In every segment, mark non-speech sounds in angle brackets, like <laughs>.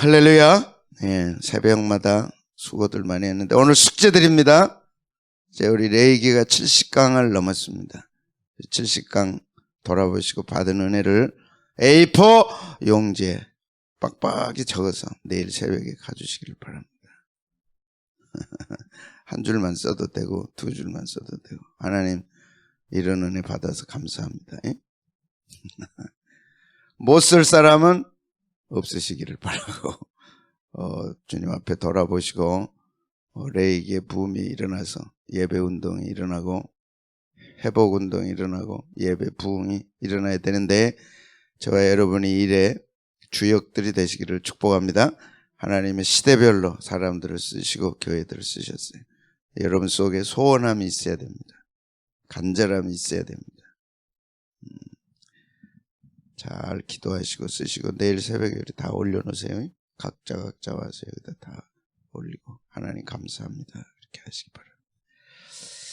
할렐루야. 예, 새벽마다 수고들 많이 했는데 오늘 숙제 드립니다. 이제 우리 레이기가 70강을 넘었습니다. 70강 돌아보시고 받은 은혜를 A4 용지에 빡빡이 적어서 내일 새벽에 가주시길 바랍니다. <laughs> 한 줄만 써도 되고 두 줄만 써도 되고 하나님 이런 은혜 받아서 감사합니다. 예? <laughs> 못쓸 사람은 없으시기를 바라고 <laughs> 어, 주님 앞에 돌아보시고 어, 레이기의 부음이 일어나서 예배 운동이 일어나고 회복 운동이 일어나고 예배 부흥이 일어나야 되는데 저와 여러분이 일에 주역들이 되시기를 축복합니다. 하나님의 시대별로 사람들을 쓰시고 교회들을 쓰셨어요. 여러분 속에 소원함이 있어야 됩니다. 간절함이 있어야 됩니다. 음, 잘 기도하시고 쓰시고 내일 새벽에 다 올려놓으세요. 각자 각자 와서 여기다 다 올리고 하나님 감사합니다. 이렇게 하시기 바랍니다.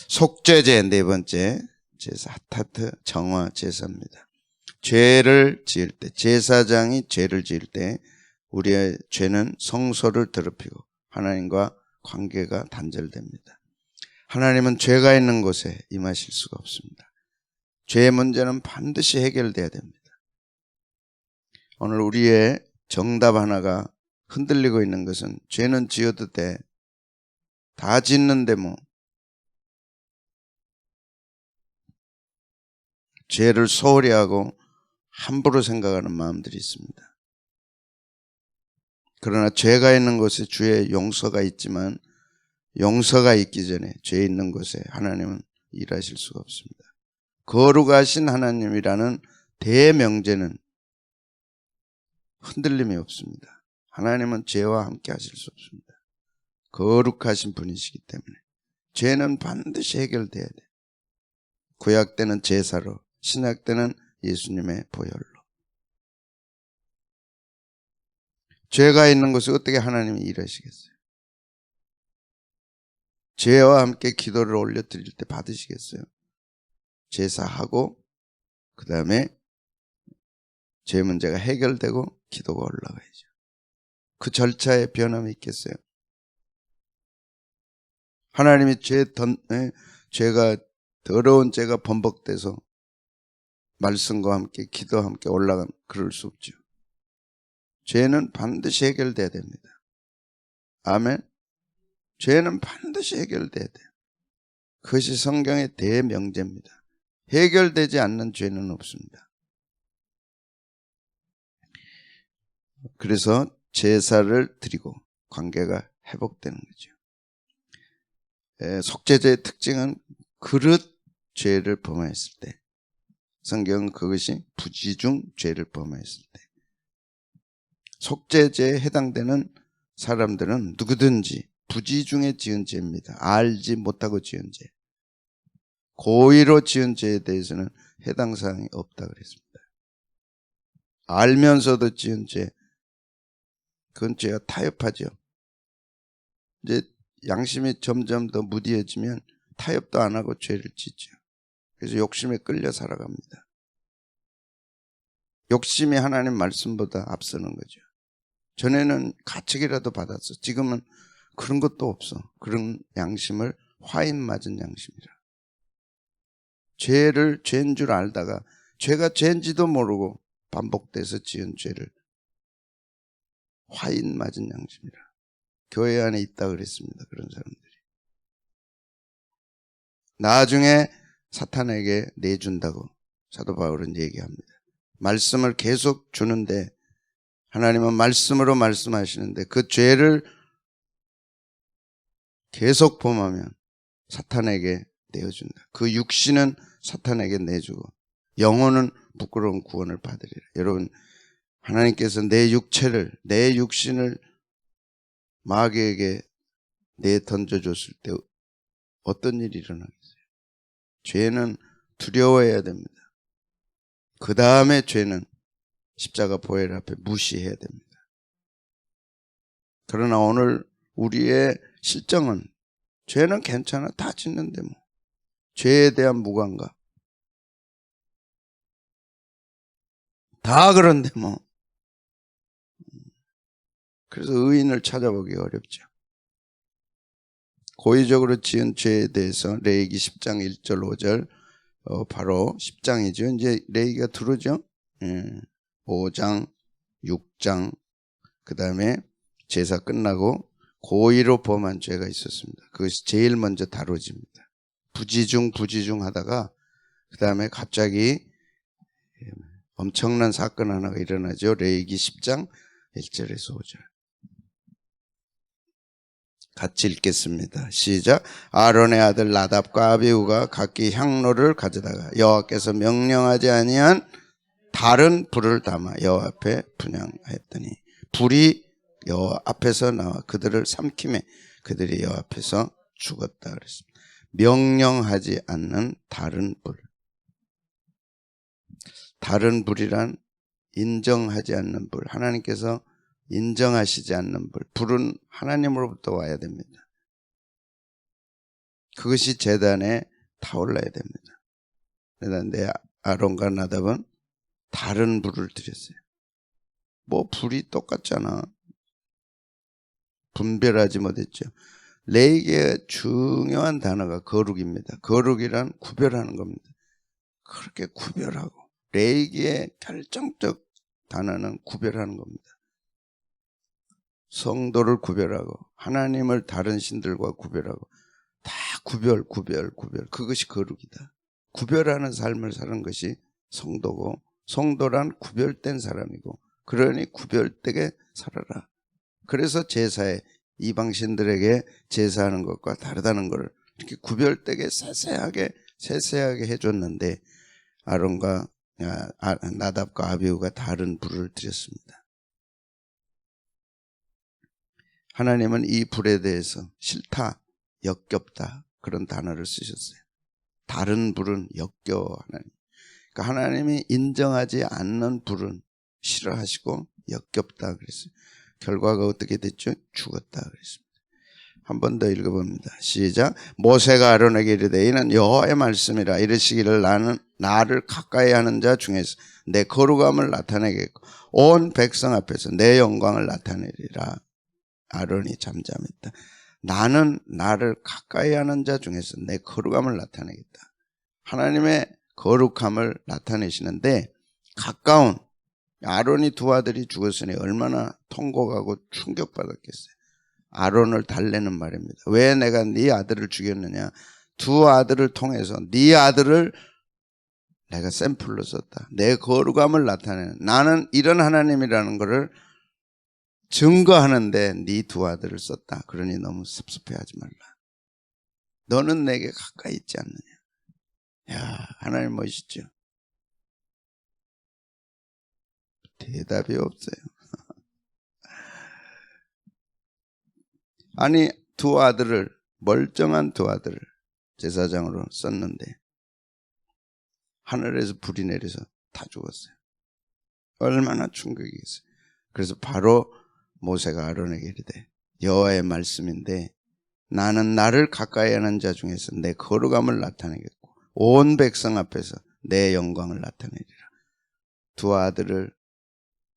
속죄제 네 번째 제사 하타트 정화 제사입니다. 죄를 지을 때 제사장이 죄를 지을 때 우리의 죄는 성소를 더럽히고 하나님과 관계가 단절됩니다. 하나님은 죄가 있는 곳에 임하실 수가 없습니다. 죄의 문제는 반드시 해결돼야 됩니다. 오늘 우리의 정답 하나가 흔들리고 있는 것은 죄는 지어도 돼. 다 짓는데 뭐. 죄를 소홀히 하고 함부로 생각하는 마음들이 있습니다. 그러나 죄가 있는 곳에 주의 용서가 있지만 용서가 있기 전에 죄 있는 곳에 하나님은 일하실 수가 없습니다. 거룩하신 하나님이라는 대명제는 흔들림이 없습니다. 하나님은 죄와 함께 하실 수 없습니다. 거룩하신 분이시기 때문에 죄는 반드시 해결돼야 돼. 구약 때는 제사로, 신약 때는 예수님의 보혈로. 죄가 있는 곳에 어떻게 하나님이 일하시겠어요? 죄와 함께 기도를 올려드릴 때 받으시겠어요? 제사하고 그 다음에 죄 문제가 해결되고 기도가 올라가야죠. 그 절차에 변함이 있겠어요? 하나님이 죄 던, 에, 죄가 더러운 죄가 번복돼서 말씀과 함께 기도와 함께 올라간 그럴 수 없죠. 죄는 반드시 해결돼야 됩니다. 아멘. 죄는 반드시 해결돼야 돼요. 그것이 성경의 대명제입니다. 해결되지 않는 죄는 없습니다. 그래서 제사를 드리고 관계가 회복되는 거죠. 에, 속죄제의 특징은 그릇 죄를 범하였을 때 성경은 그것이 부지중 죄를 범하였을 때 속죄제에 해당되는 사람들은 누구든지 부지중에 지은 죄입니다. 알지 못하고 지은 죄. 고의로 지은 죄에 대해서는 해당 사항이 없다 그랬습니다. 알면서도 지은 죄, 그건 죄가 타협하죠. 이제 양심이 점점 더 무디해지면 타협도 안 하고 죄를 짓죠. 그래서 욕심에 끌려 살아갑니다. 욕심이 하나님 말씀보다 앞서는 거죠. 전에는 가책이라도 받았어. 지금은 그런 것도 없어. 그런 양심을 화인 맞은 양심이라. 죄를 죄인 줄 알다가 죄가 죄인지도 모르고 반복돼서 지은 죄를 화인 맞은 양심이라. 교회 안에 있다 그랬습니다. 그런 사람들이. 나중에 사탄에게 내준다고 사도 바울은 얘기합니다. 말씀을 계속 주는데 하나님은 말씀으로 말씀하시는데 그 죄를 계속 범하면 사탄에게 내어준다. 그 육신은 사탄에게 내주고 영혼은 부끄러운 구원을 받으리라. 여러분 하나님께서 내 육체를 내 육신을 마귀에게 내 던져줬을 때 어떤 일이 일어나겠어요? 죄는 두려워해야 됩니다. 그 다음에 죄는 십자가 보혈 앞에 무시해야 됩니다. 그러나 오늘 우리의 실정은 죄는 괜찮아 다 짓는데 뭐 죄에 대한 무관감 다 그런데 뭐 그래서 의인을 찾아보기 어렵죠. 고의적으로 지은 죄에 대해서 레이기 10장 1절 5절 어, 바로 10장이죠. 이제 레이기가 들어오죠. 예. 5장, 6장 그 다음에 제사 끝나고 고의로 범한 죄가 있었습니다. 그것이 제일 먼저 다뤄집니다. 부지중 부지중 하다가 그 다음에 갑자기 엄청난 사건 하나가 일어나죠. 레이기 10장 1절에서 5절. 같이 읽겠습니다. 시작. 아론의 아들 나답과 아비우가 각기 향로를 가져다가 여호와께서 명령하지 아니한 다른 불을 담아 여호와 앞에 분양하였더니 불이 여호와 앞에서 나와 그들을 삼킴에 그들이 여호와 앞에서 죽었다 그랬습니다. 명령하지 않는 다른 불. 다른 불이란 인정하지 않는 불. 하나님께서 인정하시지 않는 불. 불은 하나님으로부터 와야 됩니다. 그것이 재단에 타올라야 됩니다. 그런데 아론과 나답은 다른 불을 드렸어요. 뭐 불이 똑같잖아. 분별하지 못했죠. 레이기의 중요한 단어가 거룩입니다. 거룩이란 구별하는 겁니다. 그렇게 구별하고 레이기의 결정적 단어는 구별하는 겁니다. 성도를 구별하고 하나님을 다른 신들과 구별하고 다 구별 구별 구별 그것이 거룩이다. 구별하는 삶을 사는 것이 성도고 성도란 구별된 사람이고 그러니 구별되게 살아라. 그래서 제사에 이방신들에게 제사하는 것과 다르다는 것을 이렇게 구별되게 세세하게 세세하게 해줬는데 아론과 아, 아, 나답과 아비우가 다른 불을 드렸습니다. 하나님은 이 불에 대해서 싫다, 역겹다 그런 단어를 쓰셨어요. 다른 불은 역겨워 하나님. 그러니까 하나님이 인정하지 않는 불은 싫어하시고 역겹다 그랬어요. 결과가 어떻게 됐죠? 죽었다 그랬습니다. 한 번 더 읽어봅니다. 시작. 모세가 아론에게 이르되 이는 여호와의 말씀이라 이르시기를 나는 나를 가까이 하는 자 중에서 내 거룩함을 나타내겠고 온 백성 앞에서 내 영광을 나타내리라. 아론이 잠잠했다. 나는 나를 가까이 하는 자 중에서 내 거룩함을 나타내겠다. 하나님의 거룩함을 나타내시는데 가까운 아론이 두 아들이 죽었으니 얼마나 통곡하고 충격받았겠어요. 아론을 달래는 말입니다. 왜 내가 네 아들을 죽였느냐? 두 아들을 통해서 네 아들을 내가 샘플로 썼다. 내 거룩함을 나타내는 나는 이런 하나님이라는 것을 증거하는데 네 두 아들을 썼다. 그러니 너무 섭섭해하지 말라. 너는 내게 가까이 있지 않느냐? 야 하나님 멋있죠. 대답이 없어요. <laughs> 아니 두 아들을 멀쩡한 두 아들을 제사장으로 썼는데 하늘에서 불이 내려서 다 죽었어요. 얼마나 충격이겠어요. 그래서 바로 모세가 아론에게 이르되 여호와의 말씀인데 나는 나를 가까이 하는 자 중에서 내 거룩함을 나타내겠고 온 백성 앞에서 내 영광을 나타내리라. 두 아들을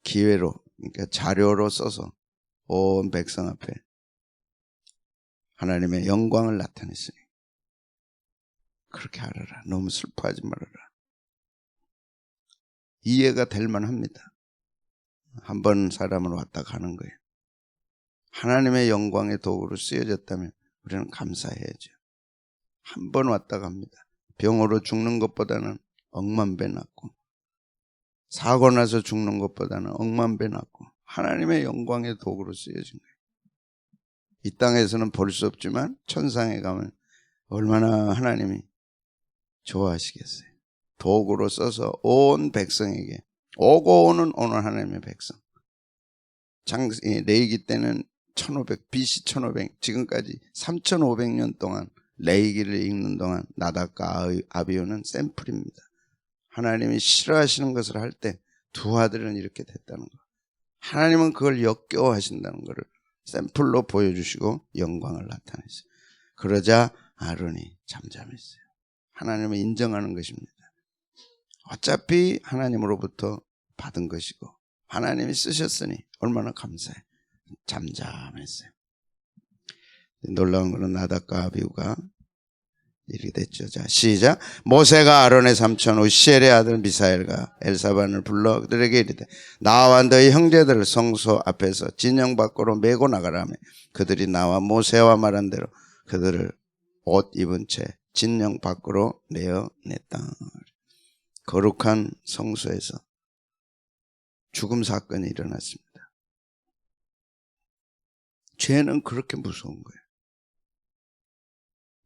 기회로 그러니까 자료로 써서 온 백성 앞에 하나님의 영광을 나타냈으니 그렇게 알아라. 너무 슬퍼하지 말아라. 이해가 될 만합니다. 한 번 사람은 왔다 가는 거예요. 하나님의 영광의 도구로 쓰여졌다면 우리는 감사해야죠. 한 번 왔다 갑니다. 병으로 죽는 것보다는 억만 배 낫고 사고 나서 죽는 것보다는 억만 배 낫고 하나님의 영광의 도구로 쓰여진 거예요. 이 땅에서는 볼 수 없지만 천상에 가면 얼마나 하나님이 좋아하시겠어요. 도구로 써서 온 백성에게 오고 오는 오늘 하나님의 백성. 장 레이기 때는 1500 BC 1500 지금까지 3500년 동안 레이기를 읽는 동안 나답과 아비오는 샘플입니다. 하나님이 싫어하시는 것을 할 때 두 아들은 이렇게 됐다는 거. 하나님은 그걸 역겨워하신다는 것을 샘플로 보여주시고 영광을 나타냈어요. 그러자 아론이 잠잠했어요. 하나님을 인정하는 것입니다. 어차피 하나님으로부터 받은 것이고 하나님이 쓰셨으니 얼마나 감사해. 잠잠했어요. 놀라운 것은 나답과 아비우가 이렇게 됐죠. 자, 시작. 모세가 아론의 삼촌 우시엘의 아들 미사엘과 엘사반을 불러 그들에게 이르되 나와 너희 형제들을 성소 앞에서 진영 밖으로 메고 나가라며 그들이 나와 모세와 말한 대로 그들을 옷 입은 채 진영 밖으로 내어냈다. 거룩한 성소에서 죽음 사건이 일어났습니다. 죄는 그렇게 무서운 거예요.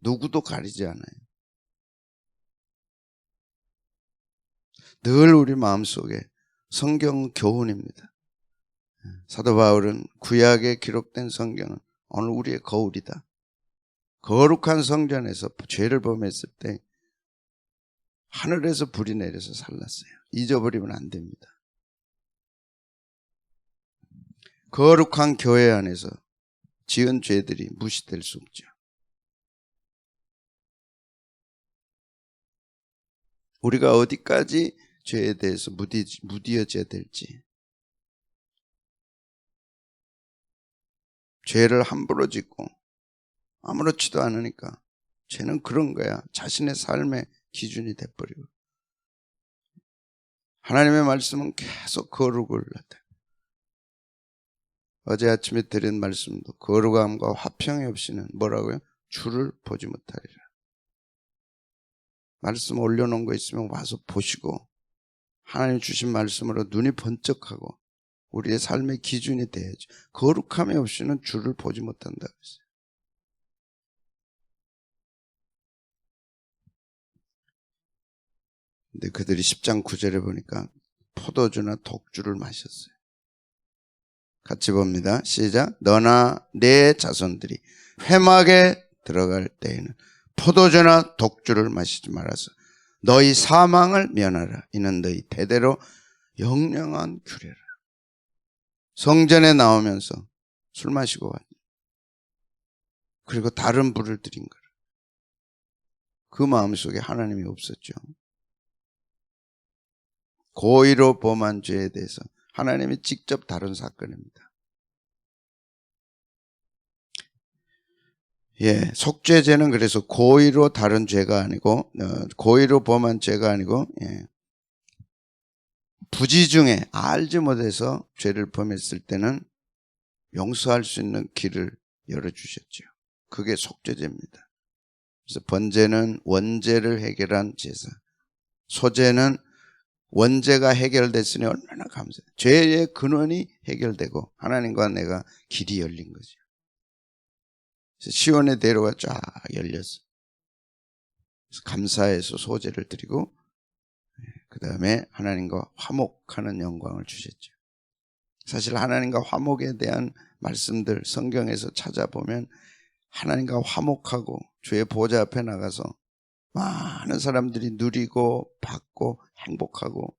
누구도 가리지 않아요. 늘 우리 마음속에 성경 교훈입니다. 사도 바울은 구약에 기록된 성경은 오늘 우리의 거울이다. 거룩한 성전에서 죄를 범했을 때 하늘에서 불이 내려서 살랐어요. 잊어버리면 안 됩니다. 거룩한 교회 안에서 지은 죄들이 무시될 수 없죠. 우리가 어디까지 죄에 대해서 무디, 무디어져야 될지. 죄를 함부로 짓고 아무렇지도 않으니까 죄는 그런 거야. 자신의 삶의 기준이 돼버리고. 하나님의 말씀은 계속 거룩을 하다. 어제 아침에 드린 말씀도 거룩함과 화평이 없이는 뭐라고요? 주를 보지 못하리라. 말씀 올려놓은 거 있으면 와서 보시고 하나님 주신 말씀으로 눈이 번쩍하고 우리의 삶의 기준이 돼야죠. 거룩함이 없이는 주를 보지 했어요. 근데 그들이 10장 9절에 보니까 포도주나 독주를 마셨어요. 같이 봅니다. 시작. 너나 내 자손들이 회막에 들어갈 때에는 포도주나 독주를 마시지 말아서 너희 사망을 면하라. 이는 너희 대대로 영영한 규례라. 성전에 나오면서 술 마시고 왔 그리고 다른 불을 들인 거라. 그 마음속에 하나님이 없었죠. 고의로 범한 죄에 대해서 하나님이 직접 다룬 사건입니다. 예, 속죄죄는 그래서 고의로 다른 죄가 아니고 어, 고의로 범한 죄가 아니고 예, 부지 중에 알지 못해서 죄를 범했을 때는 용서할 수 있는 길을 열어주셨죠. 그게 속죄죄입니다. 그래서 번제는 원죄를 해결한 제사, 소제는 원죄가 해결됐으니 얼마나 감사해. 죄의 근원이 해결되고 하나님과 내가 길이 열린 거죠. 시온의 대로가 쫙 열렸어. 감사해서 소제를 드리고 그 다음에 하나님과 화목하는 영광을 주셨죠. 사실 하나님과 화목에 대한 말씀들 성경에서 찾아보면 하나님과 화목하고 주의 보좌 앞에 나가서 많은 사람들이 누리고 받고 행복하고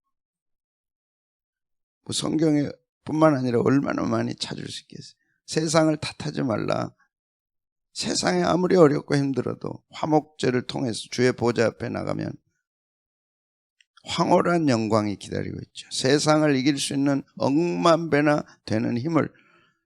뭐 성경에 뿐만 아니라 얼마나 많이 찾을 수 있겠어요. 세상을 탓하지 말라. 세상에 아무리 어렵고 힘들어도 화목제를 통해서 주의 보좌 앞에 나가면 황홀한 영광이 기다리고 있죠. 세상을 이길 수 있는 억만 배나 되는 힘을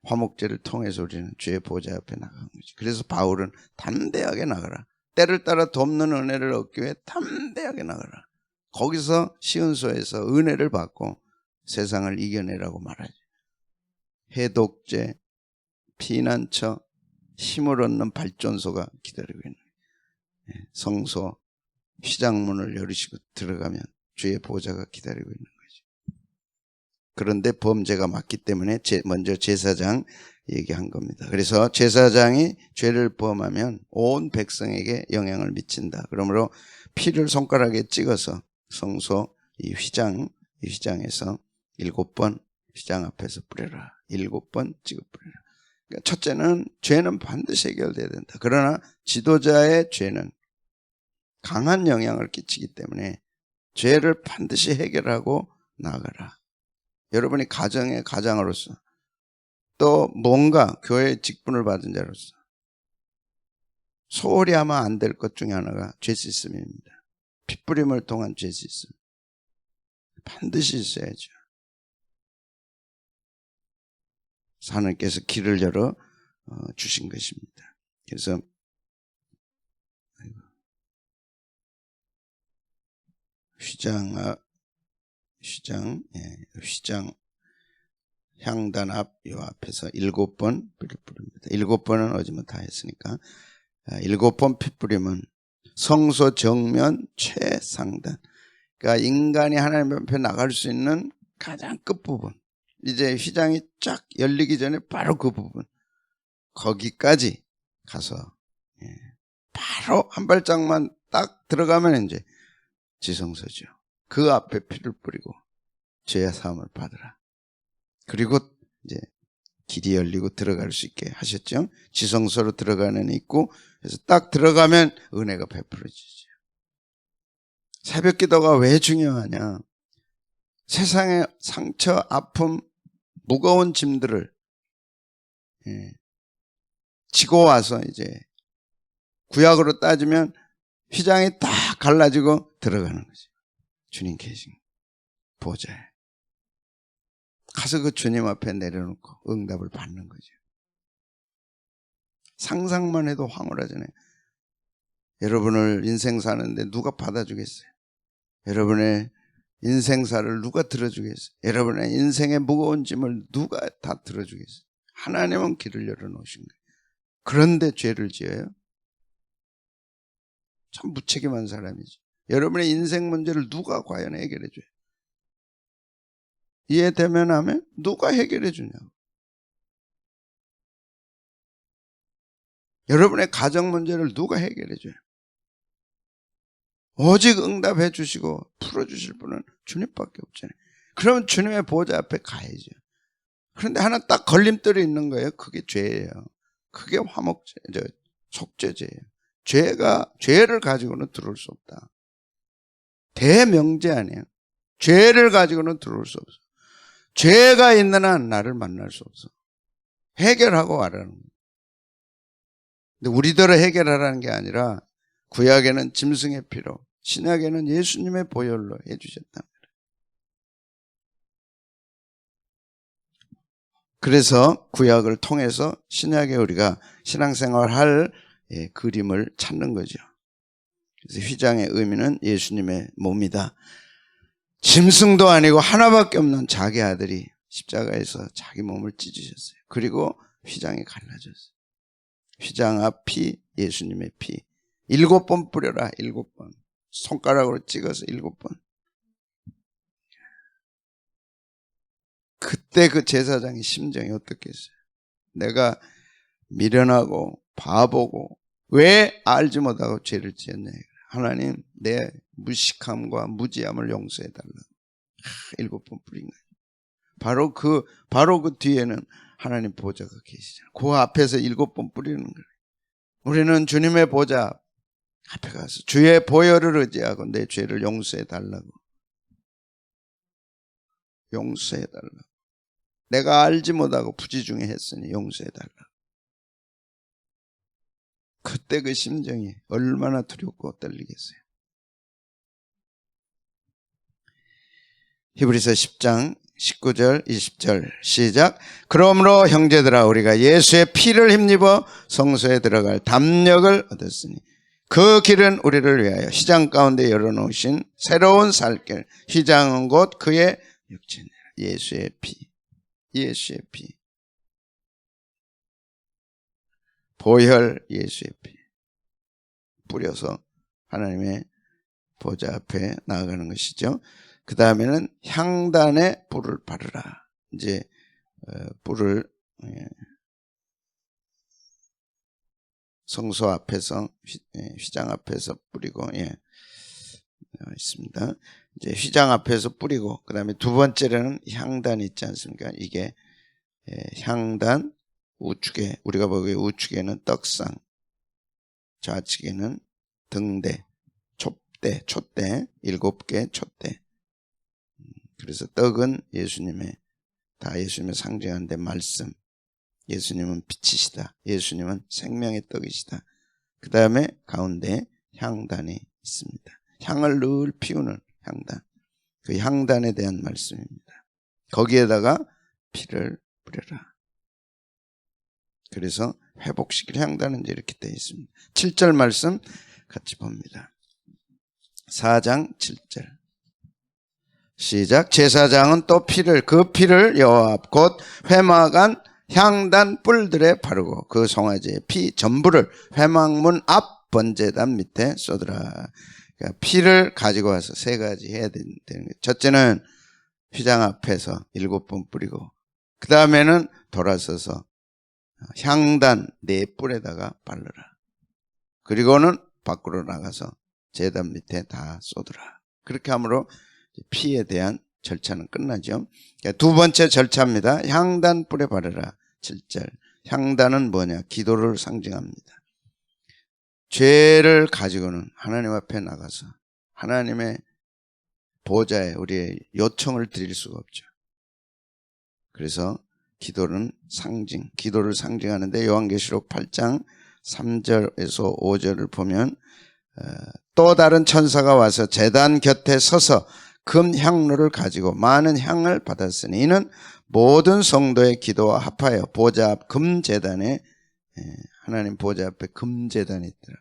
화목제를 통해서 우리는 주의 보좌 앞에 나간 거죠. 그래서 바울은 담대하게 나가라. 때를 따라 돕는 은혜를 얻기 위해 담대하게 나가라. 거기서 시은소에서 은혜를 받고 세상을 이겨내라고 말하죠. 해독제, 피난처, 힘을 얻는 발전소가 기다리고 있는 거예요. 성소, 휘장문을 열으시고 들어가면 주의 보좌가 기다리고 있는 거죠. 그런데 범죄가 많기 때문에 먼저 제사장 얘기한 겁니다. 그래서 제사장이 죄를 범하면 온 백성에게 영향을 미친다. 그러므로 피를 손가락에 찍어서 성소 이 휘장, 이 휘장에서 일곱 번 휘장 앞에서 뿌려라. 일곱 번 찍어 뿌려라. 그러니까 첫째는 죄는 반드시 해결돼야 된다. 그러나 지도자의 죄는 강한 영향을 끼치기 때문에 죄를 반드시 해결하고 나가라. 여러분이 가정의 가장으로서 또 뭔가 교회의 직분을 받은 자로서 소홀히 하면 안 될 것 중에 하나가 죄 시스템입니다. 핏부림을 통한 죄 시스템. 반드시 있어야죠. 하나님께서 길을 열어 어, 주신 것입니다. 그래서. 휘장 앞 휘장 예, 휘장 향단 앞 요 앞에서 일곱 번 뿌리 뿌립니다. 일곱 번은 어제만 다 했으니까 아, 일곱 번 피 뿌리면 성소 정면 최상단 그러니까 인간이 하나님 앞에 나갈 수 있는 가장 끝부분 이제 휘장이 쫙 열리기 전에 바로 그 부분 거기까지 가서 예, 바로 한 발짝만 딱 들어가면 이제 지성소죠. 그 앞에 피를 뿌리고 죄의 사함을 받으라. 그리고 이제 길이 열리고 들어갈 수 있게 하셨죠. 지성소로 들어가는 있고 그래서 딱 들어가면 은혜가 베풀어지죠. 새벽 기도가 왜 중요하냐? 세상의 상처, 아픔, 무거운 짐들을 예, 지고 와서 이제 구약으로 따지면 휘장이 딱 갈라지고 들어가는 거죠. 주님 계신 보좌에 가서 그 주님 앞에 내려놓고 응답을 받는 거죠. 상상만 해도 황홀하잖아요. 여러분을 인생 사는데 누가 받아주겠어요? 여러분의 인생사를 누가 들어주겠어요? 여러분의 인생의 무거운 짐을 누가 다 들어주겠어요? 하나님은 길을 열어놓으신 거예요. 그런데 죄를 지어요? 참 무책임한 사람이죠. 여러분의 인생 문제를 누가 과연 해결해 줘요? 이해되면 하면 누가 해결해 주냐고. 여러분의 가정 문제를 누가 해결해 줘요? 오직 응답해 주시고 풀어 주실 분은 주님밖에 없잖아요. 그러면 주님의 보좌 앞에 가야죠. 그런데 하나 딱 걸림돌이 있는 거예요. 그게 죄예요. 그게 화목죄, 저 속죄죄예요. 죄가 죄를 가지고는 들어올 수 없다. 대명제 아니에요. 죄를 가지고는 들어올 수 없어. 죄가 있는 한 나를 만날 수 없어. 해결하고 와라는 거예요. 근데 우리들을 해결하라는 게 아니라 구약에는 짐승의 피로, 신약에는 예수님의 보혈로 해주셨다. 그래서 구약을 통해서 신약에 우리가 신앙생활 할 예, 그림을 찾는 거죠. 그래서 휘장의 의미는 예수님의 몸이다. 짐승도 아니고 하나밖에 없는 자기 아들이 십자가에서 자기 몸을 찢으셨어요. 그리고 휘장이 갈라졌어요. 휘장 앞 피, 예수님의 피. 일곱 번 뿌려라, 일곱 번. 손가락으로 찍어서 일곱 번. 그때 그 제사장의 심정이 어떻겠어요? 내가 미련하고 바보고 왜 알지 못하고 죄를 지었냐. 하나님 내 무식함과 무지함을 용서해 달라고. 일곱 번 뿌린 거예요. 바로 그 바로 그 뒤에는 하나님 보좌가 계시잖아요. 그 앞에서 일곱 번 뿌리는 거예요. 우리는 주님의 보좌 앞에 가서 주의 보혈을 의지하고 내 죄를 용서해 달라고. 용서해 달라고. 내가 알지 못하고 부지중에 했으니 용서해 달라고. 그때 그 심정이 얼마나 두렵고 떨리겠어요. 히브리서 10장 19절 20절 시작. 그러므로 형제들아 우리가 예수의 피를 힘입어 성소에 들어갈 담력을 얻었으니 그 길은 우리를 위하여 시장 가운데 열어놓으신 새로운 살길 시장은 곧 그의 육체니라. 예수의 피 예수의 피 보혈 예수의 피 뿌려서 하나님의 보좌 앞에 나아가는 것이죠. 그 다음에는 향단에 불을 바르라. 이제 어, 불을 예, 성소 앞에서 예, 휘장 앞에서 뿌리고 예 어, 있습니다. 이제 휘장 앞에서 뿌리고 그 다음에 두 번째로는 향단 있지 않습니까? 이게 예, 향단 우측에 우리가 보기에 우측에는 떡상, 좌측에는 등대, 촛대, 촛대 일곱 개 촛대. 음, 그래서 떡은 예수님의 다 예수님의 상징하는데 말씀. 예수님은 빛이시다. 예수님은 생명의 떡이시다. 그 다음에 가운데 향단이 있습니다. 향을 늘 피우는 향단. 그 향단에 대한 말씀입니다. 거기에다가 피를 뿌려라. 그래서 회복시킬 이제 이렇게 되어 있습니다. 7절 말씀 같이 봅니다. 4장 7절. 시작. 제사장은 또 피를 그 피를 여호와 앞 곧 회막안 향단 뿔들에 바르고 그 송아지의 피 전부를 회막문 앞 번제단 밑에 쏟으라. 그러니까 피를 가지고 와서 세 가지 해야 되는 거예요. 첫째는 휘장 앞에서 일곱 번 뿌리고 그 다음에는 돌아서서 향단 네 뿔에다가 바르라. 그리고는 밖으로 나가서 제단 밑에 다 쏟으라. 그렇게 함으로 피에 대한 절차는 끝나죠. 그러니까 두 번째 절차입니다. 향단 뿔에 바르라. 7절. 향단은 뭐냐? 기도를 상징합니다. 죄를 가지고는 하나님 앞에 나가서 하나님의 보좌에 우리의 요청을 드릴 수가 없죠. 그래서 기도는 상징, 기도를 상징하는데 요한계시록 8장 3절에서 5절을 보면 어, 또 다른 천사가 와서 제단 곁에 서서 금 향로를 가지고 많은 향을 받았으니 이는 모든 성도의 기도와 합하여 보좌 앞 금제단에 예, 하나님 보좌 앞에 금제단이 있더라.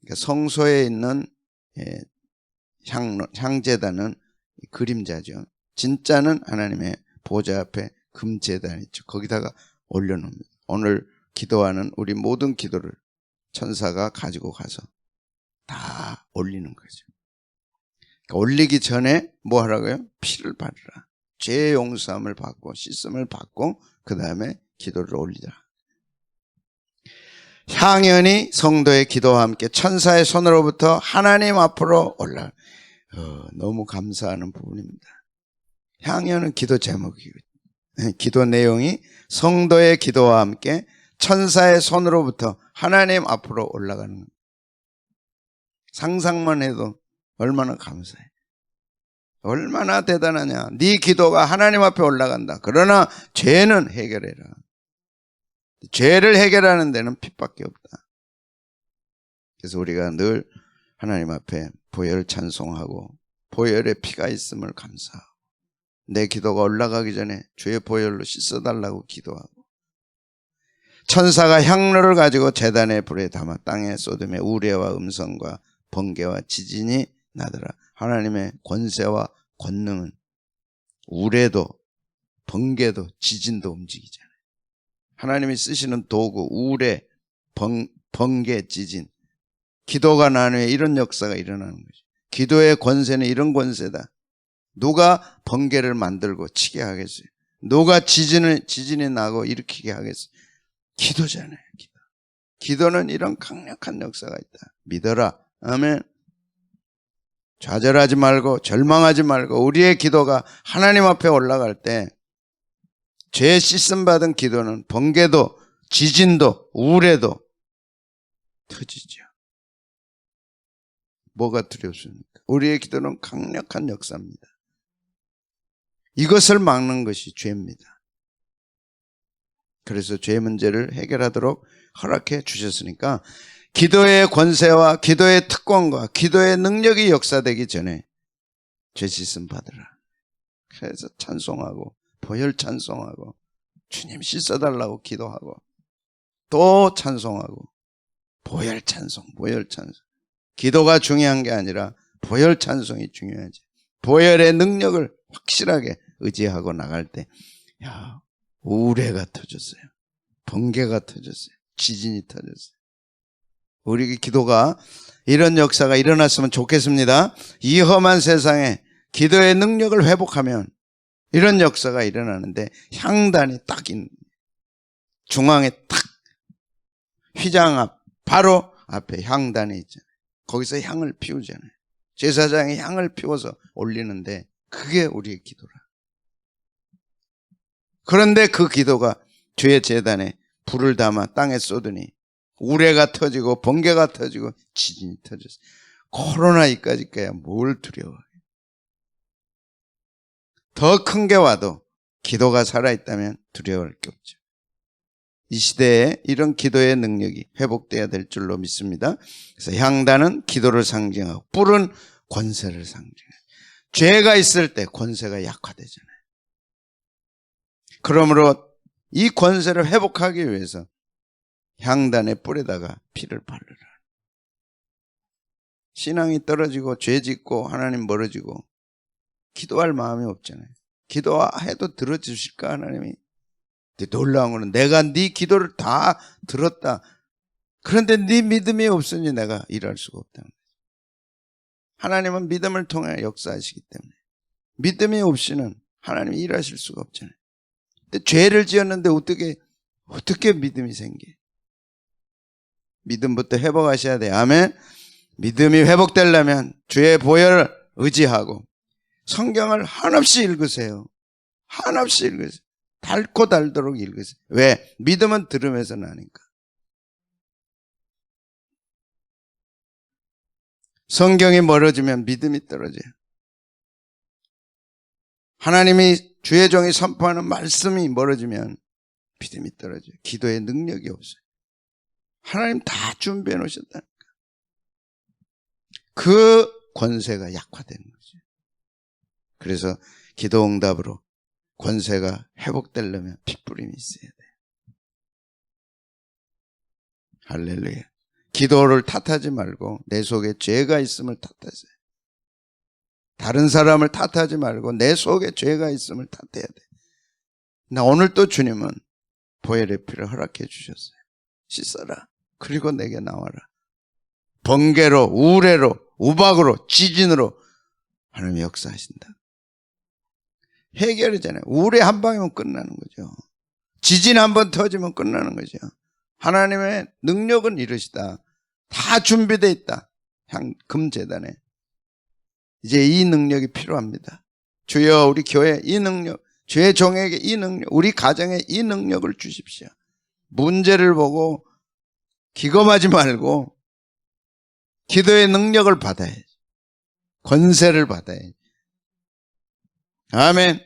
그러니까 성소에 있는 예, 향 향제단은 그림자죠. 진짜는 하나님의 보좌 앞에 금제단 있죠. 거기다가 올려놓습니다. 오늘 기도하는 우리 모든 기도를 천사가 가지고 가서 다 올리는 거죠. 그러니까 올리기 전에 뭐 하라고요? 피를 바르라. 죄 용서함을 받고 씻음을 받고 그 다음에 기도를 올리자. 향연이 성도의 기도와 함께 천사의 손으로부터 하나님 앞으로 올라. 어, 너무 감사하는 부분입니다. 향연은 기도 제목이거든요. 기도 내용이 성도의 기도와 함께 천사의 손으로부터 하나님 앞으로 올라가는 겁니다. 상상만 해도 얼마나 감사해. 얼마나 대단하냐. 네 기도가 하나님 앞에 올라간다. 그러나 죄는 해결해라. 죄를 해결하는 데는 핍밖에 없다. 그래서 우리가 늘 하나님 앞에 보혈 찬송하고 보혈의 피가 있음을 감사하고 내 기도가 올라가기 전에 주의 보혈로 씻어달라고 기도하고 천사가 향로를 가지고 재단의 불에 담아 땅에 쏟음에 우레와 음성과 번개와 지진이 나더라. 하나님의 권세와 권능은 우레도 번개도 지진도 움직이잖아요. 하나님이 쓰시는 도구 우레 번, 번개 지진 기도가 난 후에 이런 역사가 일어나는 거죠. 기도의 권세는 이런 권세다. 누가 번개를 만들고 치게 하겠어요? 누가 지진을 지진이 나고 일으키게 하겠어요? 기도잖아요. 기도. 기도는 이런 강력한 역사가 있다. 믿어라. 아멘. 좌절하지 말고 절망하지 말고 우리의 기도가 하나님 앞에 올라갈 때 죄 씻음 받은 기도는 번개도 지진도 우울해도 터지죠. 뭐가 두렵습니까? 우리의 기도는 강력한 역사입니다. 이것을 막는 것이 죄입니다. 그래서 죄 문제를 해결하도록 허락해 주셨으니까 기도의 권세와 기도의 특권과 기도의 능력이 역사되기 전에 죄 씻음 받으라. 그래서 찬송하고 보혈 찬송하고 주님 씻어달라고 기도하고 또 찬송하고 보혈 찬송, 보혈 찬송. 기도가 중요한 게 아니라 보혈 찬송이 중요하지. 보혈의 능력을 확실하게 의지하고 나갈 때, 야, 우레가 터졌어요. 번개가 터졌어요. 지진이 터졌어요. 우리 기도가 이런 역사가 일어났으면 좋겠습니다. 이 험한 세상에 기도의 능력을 회복하면 이런 역사가 일어나는데 향단이 딱 있는 중앙에 딱 휘장 앞 바로 앞에 향단이 있잖아요. 거기서 향을 피우잖아요. 제사장이 향을 피워서 올리는데 그게 우리의 기도라. 그런데 그 기도가 죄의 재단에 불을 담아 땅에 쏟으니 우레가 터지고 번개가 터지고 지진이 터졌어. 코로나 이까지 가야 뭘 두려워. 더큰 게 와도 기도가 살아있다면 두려워할 게 없죠. 이 시대에 이런 기도의 능력이 회복돼야 될 줄로 믿습니다. 그래서 향단은 기도를 상징하고 뿔은 권세를 상징해요. 죄가 있을 때 권세가 약화되잖아요. 그러므로 이 권세를 회복하기 위해서 향단의 뿔에다가 피를 바르라. 신앙이 떨어지고 죄 짓고 하나님 멀어지고 기도할 마음이 없잖아요. 기도해도 들어주실까 하나님이? 놀라운 거는 내가 네 기도를 다 들었다. 그런데 네 믿음이 없으니 내가 일할 수가 없다. 하나님은 믿음을 통해 역사하시기 때문에 믿음이 없이는 하나님이 일하실 수가 없잖아요. 죄를 지었는데 어떻게 어떻게 믿음이 생겨? 믿음부터 회복하셔야 돼요. 아멘. 믿음이 회복되려면 주의 보혈을 의지하고 성경을 한없이 읽으세요. 한없이 읽으세요. 달고 달도록 읽으세요. 왜? 믿음은 들으면서 나니까. 성경이 멀어지면 믿음이 떨어져요. 하나님이 주의 종이 선포하는 말씀이 멀어지면 믿음이 떨어져요. 기도의 능력이 없어요. 하나님 다 준비해 놓으셨다니까. 그 권세가 약화되는 거죠. 그래서 기도 응답으로 권세가 회복되려면 핏부림이 있어야 돼요. 할렐루야. 기도를 탓하지 말고 내 속에 죄가 있음을 탓하세요. 다른 사람을 탓하지 말고 내 속에 죄가 있음을 탓해야 돼. 나 오늘 또 주님은 보혈의 피를 허락해 주셨어요. 씻어라. 그리고 내게 나와라. 번개로, 우레로, 우박으로, 지진으로 하나님이 역사하신다. 해결이잖아요. 우레 한 방이면 끝나는 거죠. 지진 한 번 터지면 끝나는 거죠. 하나님의 능력은 이르시다. 다 준비되어 있다. 향, 금재단에. 이제 이 능력이 필요합니다. 주여 우리 교회 이 능력, 주의 종에게 이 능력, 우리 가정에 이 능력을 주십시오. 문제를 보고 기검하지 말고 기도의 능력을 받아야지. 권세를 받아야지. 아멘.